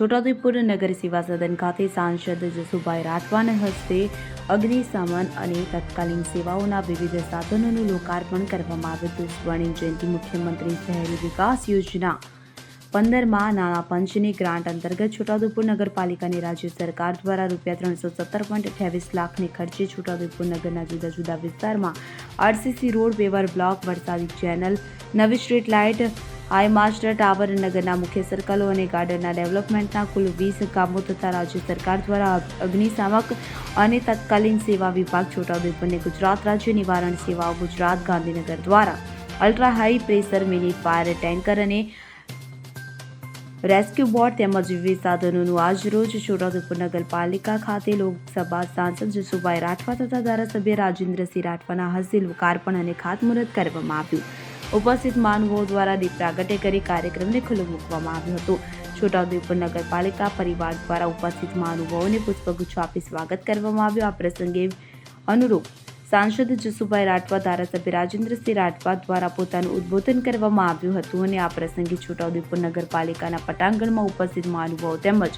છોટાઉદેપુર નગર સેવા સદન ખાતે સાંસદ જસુભાઈ રાઠવાના હસ્તે અગ્નિશમન અને તત્કાલીન સેવાઓના વિવિધ સાધનોનું લોકાર્પણ કરવામાં આવ્યું. હતું સ્વર્ણિમ જયંતિ મુખ્યમંત્રી શહેરી વિકાસ યોજના પંદરમાં નાણાં પંચની ગ્રાન્ટ અંતર્ગત છોટાઉદેપુર નગરપાલિકાની રાજ્ય સરકાર દ્વારા રૂપિયા ત્રણસો સત્તર પોઈન્ટ અઠ્યાવીસ લાખની ખર્ચે છોટાઉદેપુર નગરના જુદા જુદા વિસ્તારમાં આરસીસી રોડ પેવર બ્લોક, વરસાદી ચેનલ, નવી street light high master tower નગરના મુખ્ય સર્કલો અને ગાર્ડનના ડેવલપમેન્ટના કુલ વીસ કામો તથા રાજ્ય સરકાર દ્વારા અગ્નિશામક અને તત્કાલીન સેવા વિભાગ છોટાઉદેપુરને ગુજરાત રાજ્ય નિવારણ સેવાઓ ગુજરાત ગાંધીનગર દ્વારા ultra high pressure mini fire tanker અને રેસ્ક્યુ બોટ તેમજ વિવિધ સાધનોનું આજરોજ છોટાઉદેપુર નગરપાલિકા ખાતે લોકસભા સાંસદ જસુભાઈ રાઠવા તથા ધારાસભ્ય રાજેન્દ્રસિંહ રાઠવાના હસ્તે લોકાર્પણ અને ખાતમુહૂર્ત કરવામાં આવ્યું. ઉપસ્થિત માનવો દ્વારા દીપ પ્રાગટ્ય કરી કાર્યક્રમને ખુલ્લો મૂકવામાં આવ્યો હતો. છોટાઉદેપુર નગરપાલિકા પરિવાર દ્વારા ઉપસ્થિત મહાનુભાવોને પુષ્પગુચ્છ આપી સ્વાગત કરવામાં આવ્યું. આ પ્રસંગે અનુરૂપ સાંસદ જસુભાઈ રાઠવા, ધારાસભ્ય રાજેન્દ્રસિંહ રાઠવા દ્વારા પોતાનું ઉદ્બોધન કરવામાં આવ્યું હતું અને આ પ્રસંગે છોટાઉદેપુર નગરપાલિકાના પટાંગણમાં ઉપસ્થિત મહાનુભાવો તેમજ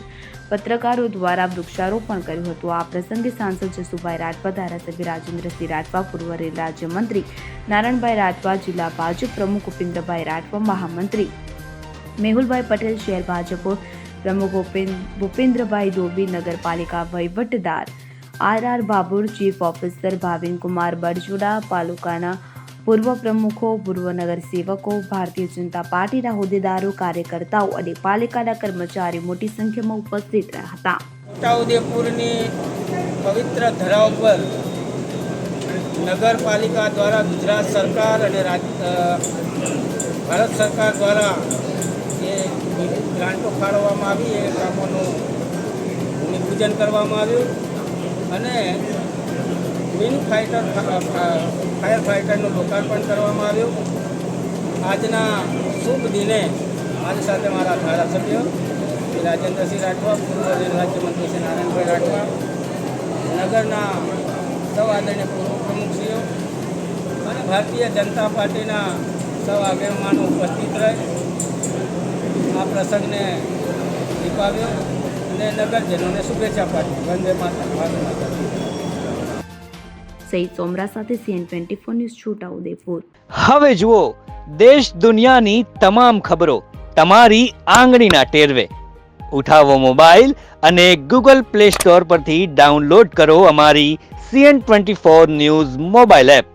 પત્રકારો દ્વારા વૃક્ષારોપણ કર્યું હતું. આ પ્રસંગે સાંસદ જસુભાઈ રાઠવા, ધારાસભ્ય રાજેન્દ્રસિંહ રાઠવા, પૂર્વ રેલ રાજ્યમંત્રી નારણભાઈ રાઠવા, જિલ્લા ભાજપ પ્રમુખ ઉપેન્દ્રભાઈ રાઠવા, મહામંત્રી મેહુલભાઈ પટેલ, શહેર ભાજપ પ્રમુખ ભૂપેન- ભૂપેન્દ્રભાઈ ધોબી નગરપાલિકા વહીવટદાર R R Babur, chief officer Bhavinkumar Barjoda, પાલુકાના પૂર્વ પ્રમુખો, પૂર્વ નગરસેવકો, ભારતીય જનતા પાર્ટીના હોદ્દેદારો, કાર્યકર્તાઓ અને પાલિકાના કર્મચારીઓ મોટી સંખ્યામાં ઉપસ્થિત રહ્યા હતા. છોટાઉદેપુરની પવિત્ર ધરા ઉપર નગરપાલિકા દ્વારા ગુજરાત સરકાર અને ભારત સરકાર દ્વારા જે ગ્રાન્ટો ફાળવવામાં આવી, એ કામોનું ભૂમિપૂજન કરવામાં આવ્યું. અને વિન ફાઇટર ફાયર ફાઇટરનું લોકાર્પણ કરવામાં આવ્યું. આજના શુભ દિને મારી સાથે મારા ધારાસભ્ય શ્રી રાજેન્દ્રસિંહ રાઠવા, પૂર્વ રાજ્યમંત્રી શ્રી નારાયણભાઈ રાઠવા, નગરના સૌ આદરણીય પૂર્વ પ્રમુખશ્રીઓ અને ભારતીય જનતા પાર્ટીના સૌ આગેવાનો ઉપસ્થિત રહી આ પ્રસંગને દીપાવ્યો અને નગરજનોને શુભેચ્છા પાઠવી. વંદે માતા સહિત સોમરા સાથે CN twenty four news Chhotaudepur હવે જુઓ દેશ દુનિયાની તમામ ખબરો તમારી આંગળીના ટેરવે. ઉઠાવો મોબાઈલ અને ગૂગલ પ્લે સ્ટોર પરથી ડાઉનલોડ કરો અમારી CN twenty four news mobile app.